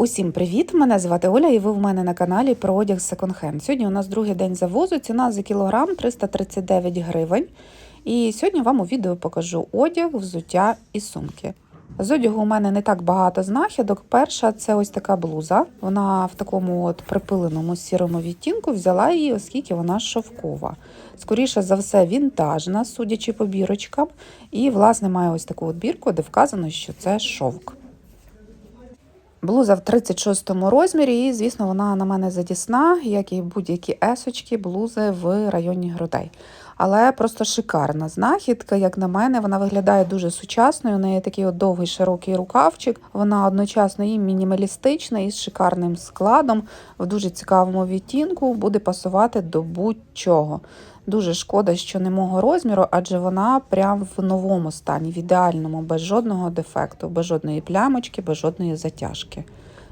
Усім привіт! Мене звати Оля, і ви в мене на каналі про одяг секонд-хенд. Сьогодні у нас другий день завозу. Ціна за кілограм 339 гривень. І сьогодні вам у відео покажу одяг, взуття і сумки. З одягу у мене не так багато знахідок. Перша це ось така блуза. Вона в такому от припиленому сірому відтінку взяла її, оскільки вона шовкова. Скоріше за все, вінтажна, судячи по бірочкам. І, власне, має ось таку от бірку, де вказано, що це шовк. Блуза в 36 розмірі, і, звісно, вона на мене задісна, як і будь-які есочки, блузи в районі грудей. Але просто шикарна знахідка, як на мене, вона виглядає дуже сучасною. У неї такий от довгий широкий рукавчик. Вона одночасно і мінімалістична, і з шикарним складом, в дуже цікавому відтінку, буде пасувати до будь-чого. Дуже шкода, що не мого розміру, адже вона прям в новому стані, в ідеальному, без жодного дефекту, без жодної плямочки, без жодної затяжки.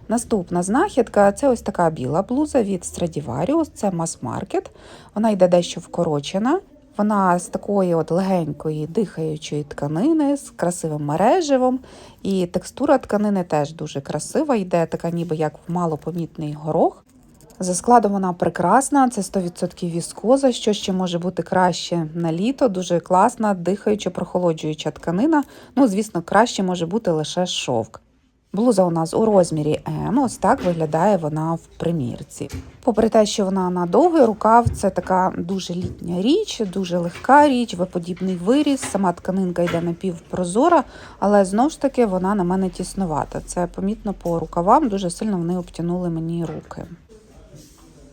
Наступна знахідка це ось така біла блуза від Stradivarius, це мас-маркет. Вона йде дещо вкорочена. Вона з такої от легенької дихаючої тканини, з красивим мереживом. І текстура тканини теж дуже красива, йде така ніби як в малопомітний горох. За складом вона прекрасна, це 100% віскоза, що ще може бути краще на літо, дуже класна, дихаюча, прохолоджуюча тканина. Ну, звісно, краще може бути лише шовк. Блуза у нас у розмірі М, ось так виглядає вона в примірці. Попри те, що вона на довгий рукав, це така дуже літня річ, дуже легка річ, виподібний виріс. Сама тканинка йде напівпрозора, але знову ж таки вона на мене тіснувата. Це помітно по рукавам, дуже сильно вони обтянули мені руки.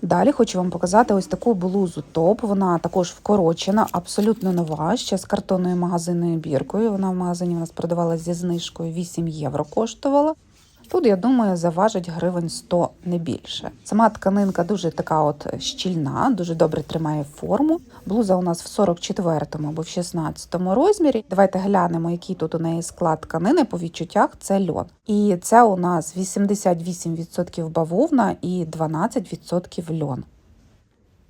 Далі хочу вам показати ось таку блузу топ. Вона також вкорочена, абсолютно нова, ще з картонною магазинною біркою. Вона в магазині у нас продавалася зі знижкою 8 євро коштувала. Тут, я думаю, заважить гривень 100 не більше. Сама тканинка дуже така от щільна, дуже добре тримає форму. Блуза у нас в 44-му або в 16-му розмірі. Давайте глянемо, який тут у неї склад тканини. По відчуттях це льон. І це у нас 88% бавовна і 12% льон.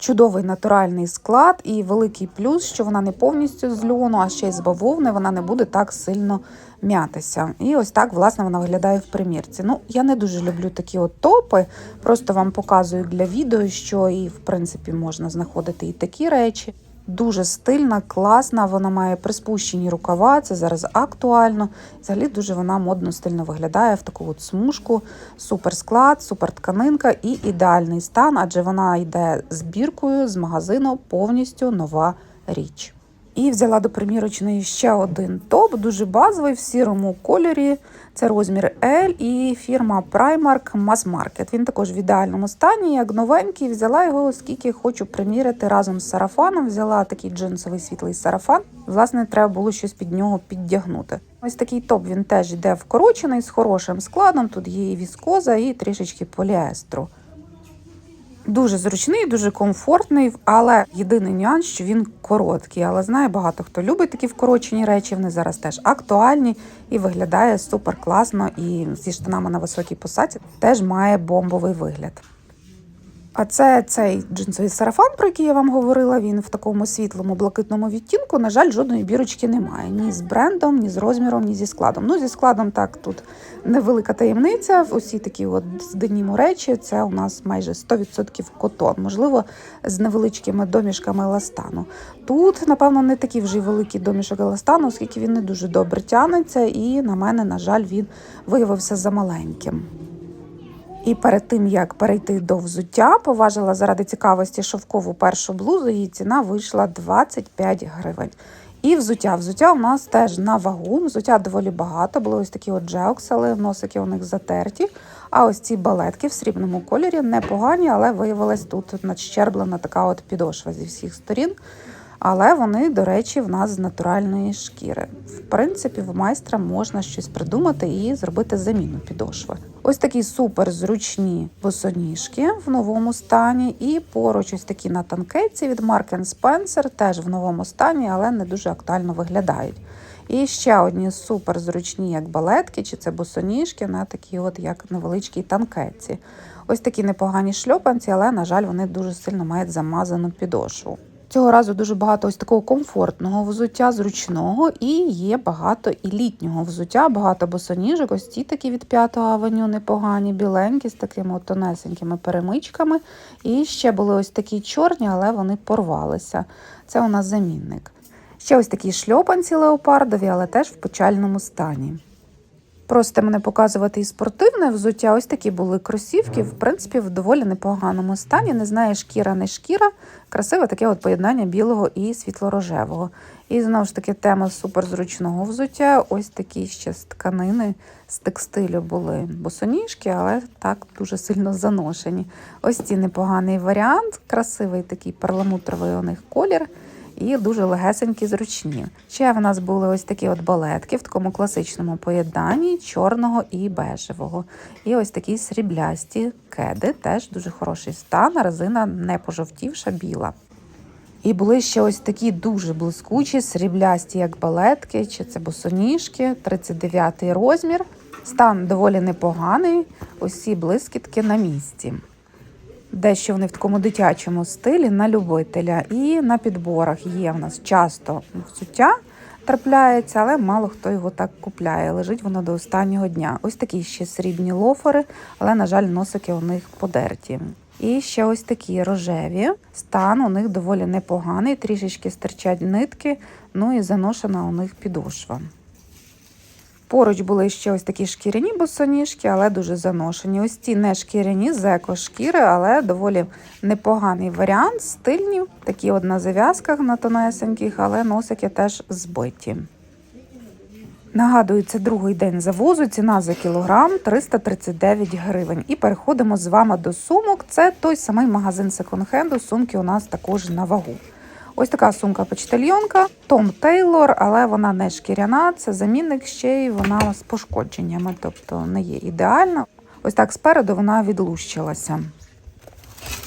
Чудовий натуральний склад і великий плюс, що вона не повністю з льону, а ще й з бавовни, вона не буде так сильно м'ятися. І ось так, власне, вона виглядає в примірці. Ну, я не дуже люблю такі от топи, просто вам показую для відео, що і, в принципі, можна знаходити і такі речі. Дуже стильна, класна, вона має приспущені рукава, це зараз актуально. Взагалі дуже вона модно стильно виглядає в таку от смужку, супер склад, супер тканинка і ідеальний стан, адже вона йде з біркою з магазину повністю нова річ. І взяла до примірочної ще один топ, дуже базовий в сірому кольорі. Це розмір L і фірма Primark Mass Market. Він також в ідеальному стані, як новенький. Взяла його, оскільки хочу приміряти разом з сарафаном. Взяла такий джинсовий світлий сарафан. Власне, треба було щось під нього піддягнути. Ось такий топ він теж йде вкорочений з хорошим складом. Тут є і віскоза, і трішечки поліестру. Дуже зручний, дуже комфортний, але єдиний нюанс, що він короткий. Але знаю, багато хто любить такі вкорочені речі. Вони зараз теж актуальні і виглядає супер класно. І зі штанами на високій посадці теж має бомбовий вигляд. А це цей джинсовий сарафан, про який я вам говорила. Він в такому світлому блакитному відтінку. На жаль, жодної бірочки немає. Ні з брендом, ні з розміром, ні зі складом. Ну, зі складом так тут невелика таємниця. Усі такі от з деніму речі. Це у нас майже 100% котон, можливо, з невеличкими домішками еластану. Тут, напевно, не такий вже й великий домішок еластану, оскільки він не дуже добре тянеться, і на мене, на жаль, він виявився замаленьким. І перед тим як перейти до взуття, поважила заради цікавості шовкову першу блузу. Її ціна вийшла 25 гривень. І взуття. Взуття у нас теж на вагу. Взуття доволі багато. Були ось такі от джеоксели, носики у них затерті. А ось ці балетки в срібному кольорі непогані, але виявилась тут надщерблена така от підошва зі всіх сторін. Але вони, до речі, в нас з натуральної шкіри. В принципі, в майстра можна щось придумати і зробити заміну підошви. Ось такі супер зручні босоніжки в новому стані, і поруч ось такі на танкетці від Mark Spencer, теж в новому стані, але не дуже актуально виглядають. І ще одні супер зручні, як балетки, чи це босоніжки, на такі, от як невеличкі танкетці. Ось такі непогані шльопанці, але, на жаль, вони дуже сильно мають замазану підошву. Цього разу дуже багато ось такого комфортного взуття, зручного, і є багато і літнього взуття, багато босоніжок. Ось ті такі від п'ятого авеню непогані, біленькі, з такими тонесенькими перемичками. І ще були ось такі чорні, але вони порвалися. Це у нас замінник. Ще ось такі шльопанці леопардові, але теж в печальному стані. Просите мене показувати і спортивне взуття. Ось такі були кросівки, в принципі, в доволі непоганому стані. Не знаю, шкіра, не шкіра. Красиве таке от поєднання білого і світло-рожевого. І знову ж таки тема суперзручного взуття. Ось такі ще з тканини, з текстилю були босоніжки, але так дуже сильно заношені. Ось ці непоганий варіант, красивий такий перламутровий у них колір і дуже легесенькі, зручні. Ще в нас були ось такі от балетки в такому класичному поєднанні чорного і бежевого. І ось такі сріблясті кеди, теж дуже хороший стан, резина не пожовтівша, біла. І були ще ось такі дуже блискучі, сріблясті, як балетки, чи це босоніжки, 39 розмір. Стан доволі непоганий, усі блискітки на місці. Дещо вони в такому дитячому стилі на любителя. І на підборах є в нас часто взуття трапляється, але мало хто його так купляє. Лежить воно до останнього дня. Ось такі ще срібні лофери, але, на жаль, носики у них подерті. І ще ось такі рожеві. Стан у них доволі непоганий, трішечки стирчать нитки, ну і заношена у них підошва. Поруч були ще ось такі шкіряні босоніжки, але дуже заношені. Ось ці не шкіряні з еко-шкіри, але доволі непоганий варіант, стильні. Такі от на зав'язках на тонесеньких, але носики теж збиті. Нагадую, це другий день завозу, ціна за кілограм 339 гривень. І переходимо з вами до сумок. Це той самий магазин секонд-хенду. Сумки у нас також на вагу. Ось така сумка почтальйонка Том Тейлор, але вона не шкіряна, це замінник ще й вона з пошкодженнями, тобто не є ідеальна. Ось так спереду вона відлущилася.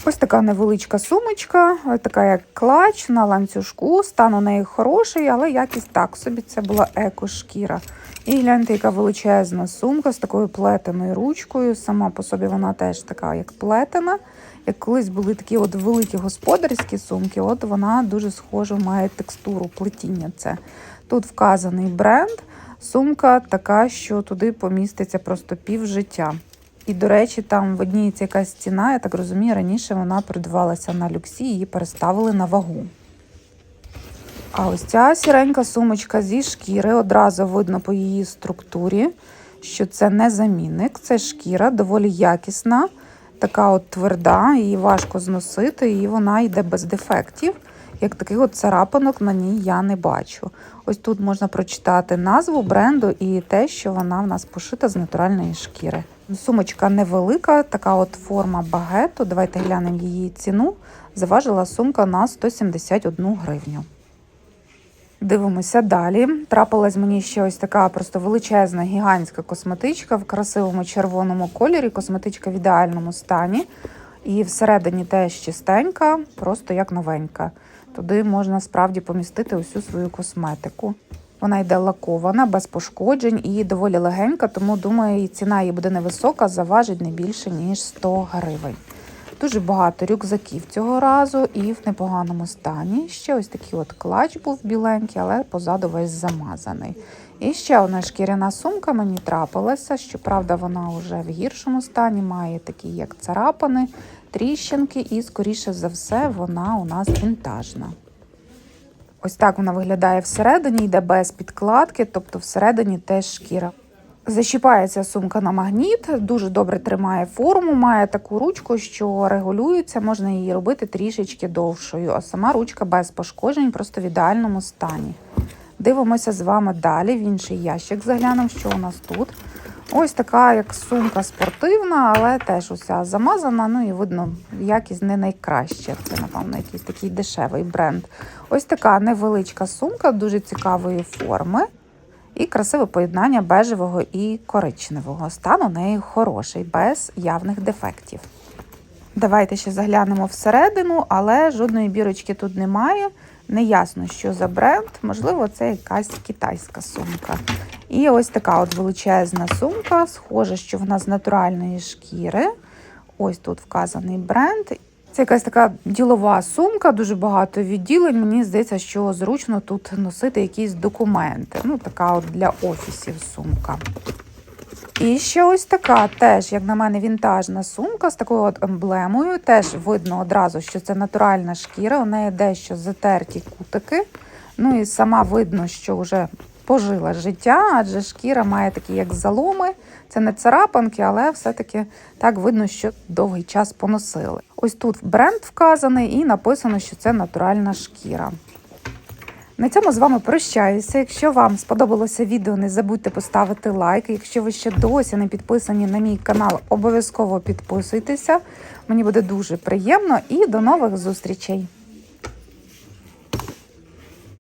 Ось така невеличка сумочка, ось така як клач на ланцюжку. Стан у неї хороший, але якість так собі. Це була еко-шкіра. І гляньте, яка величезна сумка з такою плетеною ручкою. Сама по собі вона теж така, як плетена. Як колись були такі от великі господарські сумки, от вона дуже схожа має текстуру плетіння. Це тут вказаний бренд. Сумка така, що туди поміститься просто пів життя. І, до речі, там в одній якась ціна, я так розумію, раніше вона продавалася на люксі, її переставили на вагу. А ось ця сіренька сумочка зі шкіри одразу видно по її структурі, що це не замінник, це шкіра, доволі якісна, така от тверда, її важко зносити, і вона йде без дефектів. Як таких от царапинок на ній я не бачу. Ось тут можна прочитати назву бренду і те, що вона в нас пошита з натуральної шкіри. Сумочка невелика, така от форма багету. Давайте глянемо її ціну. Заважила сумка на 171 гривню. Дивимося далі. Трапилась мені ще ось така просто величезна гігантська косметичка в красивому червоному кольорі. Косметичка в ідеальному стані. І всередині теж чистенька, просто як новенька. Туди можна справді помістити усю свою косметику. Вона йде лакована, без пошкоджень і доволі легенька, тому думаю, ціна її буде невисока, заважить не більше, ніж 100 гривень. Дуже багато рюкзаків цього разу і в непоганому стані. Ще ось такий от клач був біленький, але позаду весь замазаний. І ще одна шкіряна сумка мені трапилася. Щоправда, вона вже в гіршому стані, має такі, як царапини, тріщинки, і, скоріше за все, вона у нас вінтажна. Ось так вона виглядає всередині, йде без підкладки, тобто всередині теж шкіра. Защіпається сумка на магніт, дуже добре тримає форму, має таку ручку, що регулюється, можна її робити трішечки довшою, а сама ручка без пошкоджень, просто в ідеальному стані. Дивимося з вами далі. В інший ящик заглянемо, що у нас тут. Ось така, як сумка спортивна, але теж уся замазана. Ну і видно, якість не найкраща. Це, напевно, якийсь такий дешевий бренд. Ось така невеличка сумка, дуже цікавої форми. І красиве поєднання бежевого і коричневого. Стан у неї хороший, без явних дефектів. Давайте ще заглянемо всередину, але жодної бірочки тут немає. Не ясно, що за бренд, можливо, це якась китайська сумка. І ось така от величезна сумка, схоже, що вона з натуральної шкіри. Ось тут вказаний бренд. Це якась така ділова сумка, дуже багато відділень. Мені здається, що зручно тут носити якісь документи. Ну, така от для офісів сумка. І ще ось така, теж, як на мене, вінтажна сумка з такою от емблемою. Теж видно одразу, що це натуральна шкіра. У неї дещо затерті кутики. Ну і сама видно, що вже пожила життя, адже шкіра має такі як заломи. Це не царапанки, але все-таки так видно, що довгий час поносили. Ось тут бренд вказаний і написано, що це натуральна шкіра. На цьому з вами прощаюся. Якщо вам сподобалося відео, не забудьте поставити лайк. Якщо ви ще досі не підписані на мій канал, обов'язково підписуйтеся. Мені буде дуже приємно і до нових зустрічей!